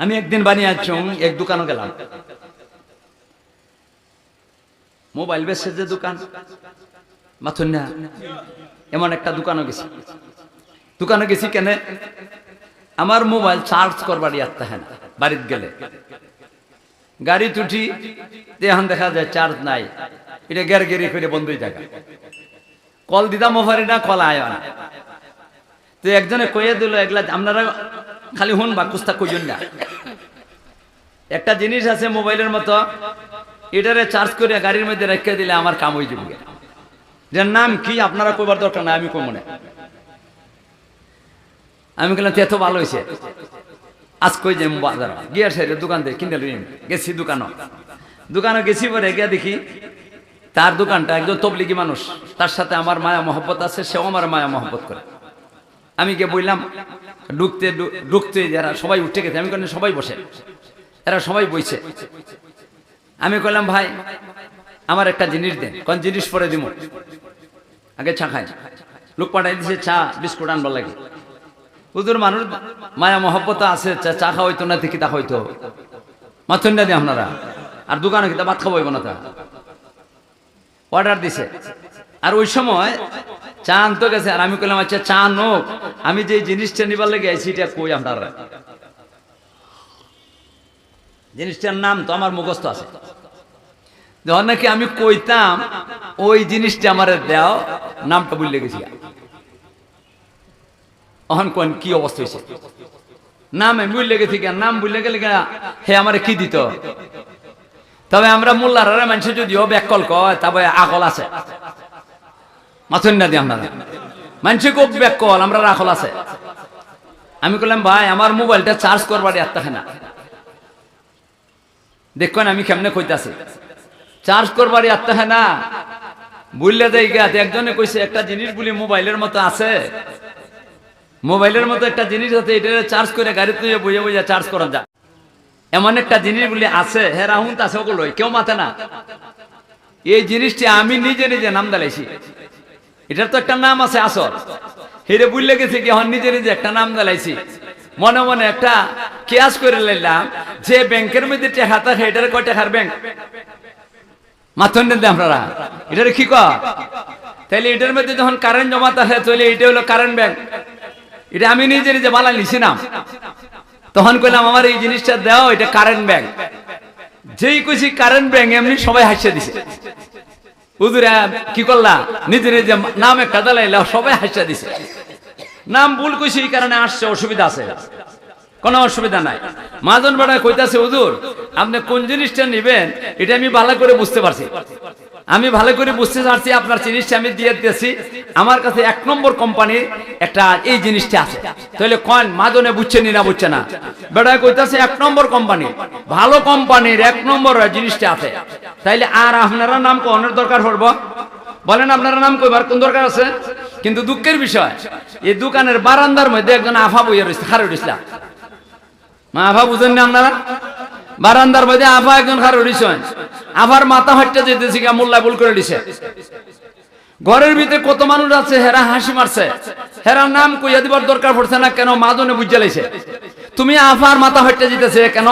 আমি একদিন বানিয়ে আছি এক দোকানে গেলাম। মোবাইল বেচে যে দোকান মাথুন না এমন একটা দোকানও গেছি। দোকানে গেছি কেন, আমার মোবাইল চার্জ করবার ইয়াত্তা হ্যাঁ না বাড়িতে গেলে। গাড়ি তুঠি এখন দেখা যায় চার্জ নাই, এটা গের গেরি করে বন্ধই থাকা কল দিতাম ওভারি না, কল আয় না। তো একজনে কয়ে দিল এগুলা আপনারা খালি হন বা কুস্তা কইজন না। একটা জিনিস আছে মোবাইলের মতো, এটারে চার্জ করে গাড়ির মধ্যে রেখে দিলে আমার কাম হয়ে যাবে। যার নাম কি আপনারা কইবার দরকার না আমি কই মনে আমি বললাম এত ভালো হয়েছে আজ কই যে বাজার? গিয়ে সাইডে দোকান থেকে কিনে লই গেছি দোকানও। দোকানে গেছি পরে গিয়ে দেখি, তার দোকানটা একজন তবলিগি মানুষ। তার সাথে আমার মায়া মহব্বত আছে, সেও আমার মায়া মহব্বত করে। আমি গিয়ে বললাম, ঢুকতে ঢুকতে যারা সবাই উঠে গেছে, আমি কেন সবাই বসে। এরা সবাই বইছে। আমি কইলাম ভাই, আমার একটা জিনিস দেন, কোন জিনিস পরে দিব আগে চা খাই। লোক পাঠাই দিছে, চা, বিস্কুট আনবার লাগে। হুজুর, মানুষ, মায়া, মহব্বত আছে, চা চা খাওয়াইতো না তা হইতো। মাথুন না দিয়ে আপনারা? আর দোকানে কিতা ভাত খাওয়াইব না তা? অর্ডার দিছে। আর ওই সময় চা তো গেছে, আর আমি কইলাম আচ্ছা চা নোক আমি যে জিনিসটা নিবার লেগে আইছি, এটা কই আপনারা জিনিসটার নাম তো আমার মুখস্থ আছে। যখন নাকি আমি কইতাম, ওই জিনিসটা আমার দেও। নামটা বুঝলে গেছি। অহন কোন কি অবস্থা হয়েছে নাম বুঝলে গেছি নাম বুঝলে গেলে হে আমারে কি দিত? তবে আমরা মোল্লারা মানুষ যদিও ব্যাকল কয়, তবে আকল আছে। মাথুন না দিয়ে আমরা মানুষ খুব ব্যাকল আমরা রাখল আছে। আমি বললাম ভাই, আমার মোবাইলটা চার্জ করবার এত না। দেখুন আমি কেমনে কইতাছি। চার্জ করবার এত না? বুঝলে দেয় গা একজনে কইছে, একটা জিনিস বলি, মোবাইলের মতো আছে। মোবাইলের মতো একটা জিনিস আছে, এটা চার্জ করে গাড়িতে নিয়ে বুঝে বুঝে চার্জ করা যায়। এমন একটা জিনিস বলি, আছে। হ্যাঁ রাহুন আছে ওগুলো কেউ মাথে না। এই জিনিসটি আমি নিজে নিজে নাম দালাইছি। এটার তো একটা নাম আছে আসর। হেরে বুঝলে গেছে কি, হন নিজে নিজে একটা নাম দালাইছি মনে মনে একটা কেয়াস করে লাইলাম, যে ব্যাংকের মধ্যে টেকা থাকে এটার কয় টাকার ব্যাংক? মাথন দেন আপনারা। এটার কি তাহলে এটার মধ্যে যখন কারেন্ট জমা থাকে তাহলে এটা হলো কারেন্ট ব্যাংক এটা আমি নিজে নিজে বানাই নিছি না তখন কইলাম, আমার এই জিনিসটা দাও, এটা কারেন্ট ব্যাংক যেই কইছি কারেন্ট ব্যাংক এমনি সবাই হাসিয়ে দিছে। হুজুরে কি করলা? নিজে নিজে নাম একটা দালাইলা সবাই হাসা দিছে। নাম ভুল কইছে, এই কারণে আসছে, অসুবিধা আছে। কোনো অসুবিধা নাই। মাজন বেড়া কইতাছে, হুজুর, আপনি কোন জিনিসটা নিবেন, এটা আমি ভালো করে বুঝতে পারছি। আমি ভালো করে বুঝতে পারছি আপনার জিনিসটা আমি দিয়ে দিয়েছি। আমার কাছে এক নম্বর কোম্পানির একটা এই জিনিসটা আছে। তাহলে কন মাদনে বুঝছে নি না বুঝছে না? বেড়া কইতাছে এক নম্বর কোম্পানি। ভালো কোম্পানির এক নম্বর জিনিসটা আছে। তাইলে আর আপনারা নাম কোনের দরকার পড়ব বলেন আপনারা নাম কইবার কোন দরকার আছে? কিন্তু দুঃখের বিষয়, এই দোকানের বারান্দার মধ্যে একজন আফা বইয়া রয়েছে খারুল ইসলাম মা আফা বুঝেন না আপনারা? বারান্দার মধ্যে আফা একজন খারুল ইসলাম আফার মাথা হট্টা যেতেছি মোল্লা ভুল করে দিছে। ঘরের ভিতরে কত মানুষ আছে, হেরা হাসি মারছে। হেরা নাম কইয়া দিবার দরকার পড়ছে না, কেন মাজনে বুঝে লাইছে। তুমি আফার মাথা হট্টা জিতেছে কেন?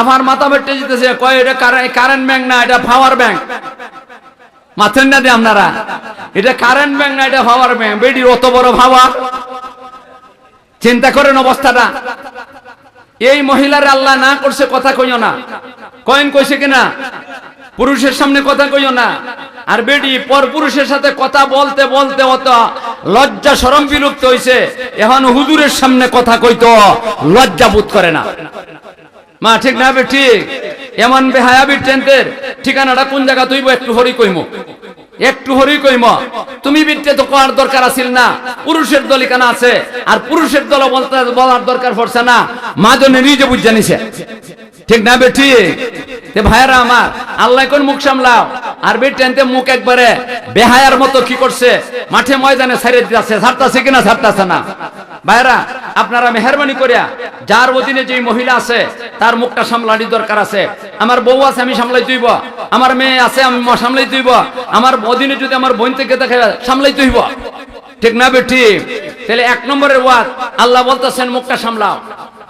আফার মাথা হট্টা জিতেছে কয় এটা কারেন্ট ব্যাংক না, এটা পাওয়ার ব্যাংক? মাথেন না দিয়ে আপনারা। এটা কারেন্ট ব্যাংক না, এটা পাওয়ার ব্যাংক। বেডির অত বড় ভাবা চিন্তা করেন অবস্থাটা। এই মহিলার আল্লাহ না করছে কথা কইও না। কয়েন কইছে কিনা? পুরুষের সামনে কথা কইও না। আর বেডি পর পুরুষের সাথে কথা বলতে বলতে অত লজ্জা সরম বিলুপ্ত হইছে। এখন হুজুরের সামনে কথা কইতো, লজ্জা বোধ করে না। মা, ঠিক না ঠিক? এমন বেহায়াবির টেন্টের ঠিকানাটা কোন জায়গা তুইব একটু হরি কইমু। একটু হরি কইম। তুমি বিটতে তো কোয়ার দরকার আছিল না। পুরুষের দল এখানে আছে, আর পুরুষের দল বলতে বলার দরকার পড়ছে না। মাজনে নিজে বুঝ জানিছে ঠিক না বে, ঠিক? তে ভাইরা আমার, আল্লাহ কোন মুখ সামলাও। আর বে টেনতে মুখ একবারে বেহায়ার মতো কি করছে? মাঠে ময়দানে ছাড়ে দিতেছে, ছাড়তাছে কিনা ছাড়তাছে না। ভাইরা আপনারা মেহরবানি করিয়া, যার অধীনে যে মহিলা আছে, তার মুখটা সামলানি দরকার আছে। আমার বউ আছে, আমি সামলাই তুইব। আমার মেয়ে আছে, আমি সামলাই তুইব। আমার অধীনে যদি আমার বোন থেকে দেখে, সামলাই তুইব। ঠিক না বেঠি? তাহলে এক নম্বরের ওয়াদ আল্লাহ বলতেছেন, মুখটা সামলাও।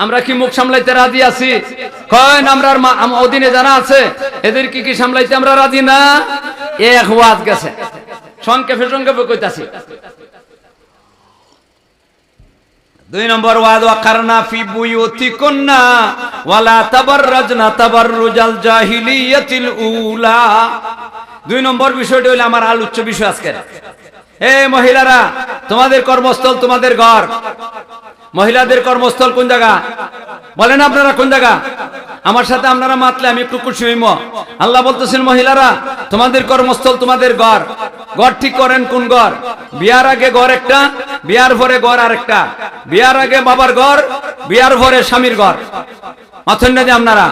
আমরা কি মুখ সামলাইতে রাজি আছি? কয়েন আমরা অধীনে যারা আছে, এদের কি কি সামলাইতে আমরা রাজি না? এক ওয়াজ গেছে। সংক্ষেপে সংক্ষেপে কইতাছি। দুই নম্বর ওয়াদ ওয়াকারনা ফি বুয়ুতিকুন্না, ওয়ালা তাবাররাজনা তাবাররুজাল জাহিলিয়াতিল উলা। দুই নম্বর বিষয়টি হলো আমার আলোচ্য বিষয় আজকে এ মহিলারা, তোমাদের কর্মস্থল, তোমাদের ঘর। মহিলাদের কর্মস্থল কোন জায়গা? বলেন আপনারা কোন জায়গা? আমার সাথে আপনারা মাতলে, আমি একটু খুশি হইম। আল্লাহ বলতেছেন, মহিলারা, তোমাদের কর্মস্থল, তোমাদের ঘর। ঘর ঠিক করেন কোন ঘর? বিয়ার আগে ঘর একটা, বিয়ার পরে ঘর আরেকটা। বিয়ার আগে বাবার ঘর, বিয়ার পরে স্বামীর ঘর। মাথেন আপনারা?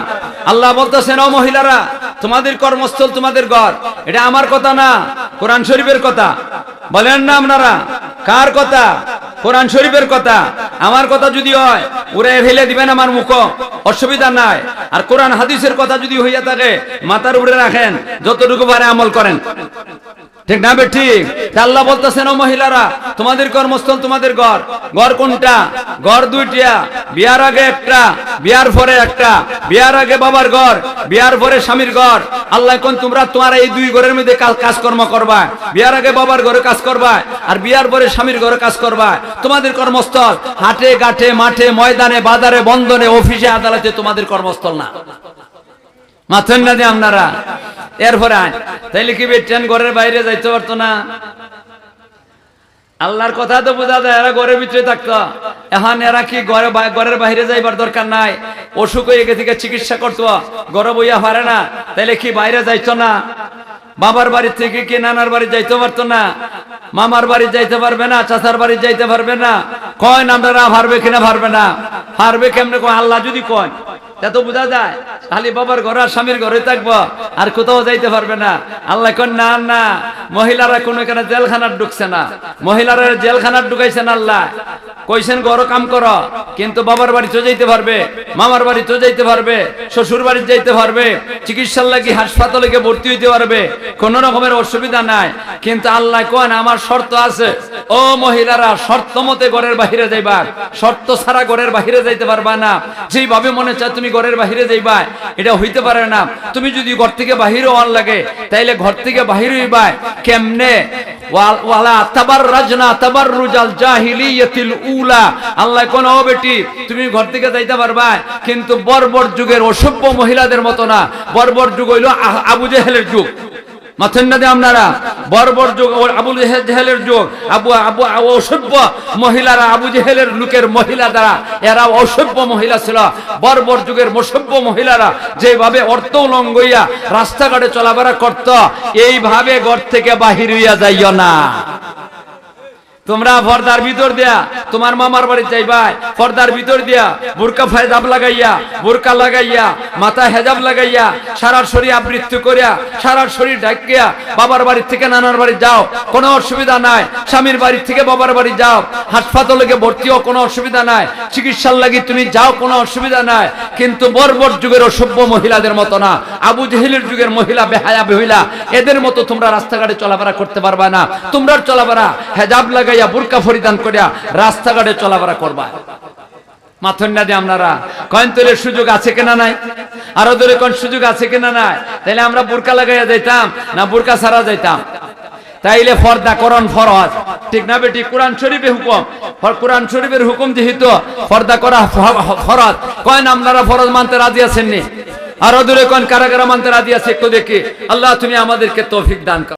আল্লাহ বলতেছেন, ও মহিলারা, তোমাদের কর্মস্থল তোমাদের ঘর। এটা আমার কথা না, কোরআন শরীফের কথা। বলেন না আপনারা, কার কথা? কোরআন শরীফের কথা। আমার কথা যদি হয় উড়ে ফেলে দিবেন আমার মুখ। অসুবিধা নাই। আর কোরআন হাদিসের কথা যদি হইয়া থাকে, মাথার উপরে রাখেন, যতটুকু পারে আমল করেন। ঠিক না বে ঠিক? আল্লাহ বলতেছেন, ও মহিলারা, তোমাদের কর্মস্থল তোমাদের ঘর। ঘর কোনটা? ঘর দুইটা। বিয়ার আগে একটা, বিয়ার পরে একটা। বিয়ার আগে বাবার ঘর, বিয়ার পরে স্বামীর ঘর। আল্লাহ কোন, তোমরা তোমার এই দুই ঘরের মধ্যে কাজ- কাজকর্ম করবা। বিয়ার আগে বাবার ঘরে কাজ করবা আর বিয়ার পরে স্বামীর ঘরে কাজ করবা। তোমাদের কর্মস্থল হাটে, ঘাটে, মাঠে, ময়দানে, বাজারে বন্ধনে অফিসে, আদালতে তোমাদের কর্মস্থল না। মাথেন না যে আপনারা? এরপরে আয়। তাইলে কি বেটেন ঘরের বাইরে যাইতে পারতো না? আল্লাহর কথা তো বোঝা যায়, এরা ঘরের ভিতরে থাকতো। এখন এরা কি ঘরে ঘরের বাইরে যাইবার দরকার নাই? অসুখ হয়ে গেছে চিকিৎসা করতো। ঘরে বইয়া পারে না। তাইলে কি বাইরে যাইতো না? বাবার বাড়ি থেকে কি নানার বাড়ি যাইতে পারতো না? মামার বাড়ি যাইতে পারবে না, চাচার বাড়ি যাইতে পারবে না? কয় আপনারা পারবে কিনা পারবে না? পারবে কেমনে কয়? আল্লাহ যদি কয়। তা তো বোঝা যায়, খালি বাবার ঘরে আর স্বামীর ঘরে থাকব, আর কোথাও যাইতে পারবে না। আল্লাহ কন, না না, মহিলারা কোনো এখানে জেলখানার ঢুকছে না। মহিলারা জেলখানার না আল্লাহ। কইছেন ঘর কাম কর। কিন্তু বাবার বাড়ি তো যাইতে পারবে, মামার বাড়ি তো যাইতে পারবে, শ্বশুর বাড়ি যাইতে পারবে, চিকিৎসার লাগি হাসপাতালে গিয়ে ভর্তি হইতে পারবে, কোন রকমের অসুবিধা নাই। কিন্তু আল্লাহ কোন আমার শর্ত আছে। ও মহিলারা, শর্ত মতে ঘরের বাহিরে যাইবা। শর্ত ছাড়া ঘরের বাহিরে যাইতে পারবা না। যেইভাবে মনে চায় তুমি ঘরের বাহিরে যাইবা, এটা হইতে পারে না। তুমি যদি ঘর থেকে বাহিরে হওয়ার লাগে, তাইলে ঘর থেকে বাহির হইবা। কেমনে? ওয়ালা তাবার রাজনা তাবার রুজাল জাহিলিয়াতিল উলা আল্লাহ কোন বেটি, তুমি ঘর থেকে যাইতে পারবা, কিন্তু বর্বর যুগের অসভ্য মহিলাদের মতো না। বর্বর যুগ হইল আবু জেহেলের যুগ। লোকের মহিলা দ্বারা অসভ্য মহিলা ছিল। বর্বর যুগের মহিলারা যেভাবে অর্থ লঙ্গইয়া রাস্তাঘাটে চলাফেরা করত, এইভাবে ঘর থেকে বাহির হইয়া যাইও না। তোমরা পর্দার ভিতর দিয়া, তোমার মামার বাড়ি যাইবা পর্দার ভিতর দিয়া, বুরকা ফায়জাব লাগাইয়া, বুরকা লাগাইয়া, মাথা হেজাব লাগাইয়া সারা শরীর আবৃত্তি করিয়া সারা শরীর ঢাকিয়া, বাবার বাড়ি থেকে নানার বাড়ি যাও, কোনো অসুবিধা নাই, স্বামীর বাড়ি থেকে বাবার বাড়ি যাও, হাসপাতালে গিয়ে ভর্তি কোনো অসুবিধা নাই, চিকিৎসার লাগি তুমি যাও, কোনো অসুবিধা নাই, কিন্তু বর্বর যুগের অসভ্য মহিলাদের মতো না, আবু জেহেলের যুগের মহিলা, বেহায়া বেহিলা এদের মতো তোমরা রাস্তাঘাটে চলাফেরা করতে পারবা না তোমরা চলাফেরা হেজাব লাগাইয়া বুরকা পরিধান করিয়া রাস্তাঘাটে চলাফেরা করবা। মাথন না দিয়ে আপনারা কয়েন তোলের সুযোগ আছে কিনা নাই? আরও দূরে কোন সুযোগ আছে কিনা নাই? তাহলে আমরা বুরকা লাগাইয়া যাইতাম না বুরকা ছাড়া যাইতাম? তাইলে ফর্দা করণ ফরজ। ঠিক না বেটি? কোরআন শরীফে হুকুম। কোরআন শরীফের হুকুম যেহেতু ফর্দা করা ফরজ। কয়েন আপনারা ফরজ মানতে রাজি আছেননি? আরও দূরে কোন কারা কারা মানতে রাজি আছে একটু দেখি। আল্লাহ তুমি আমাদেরকে তৌফিক দান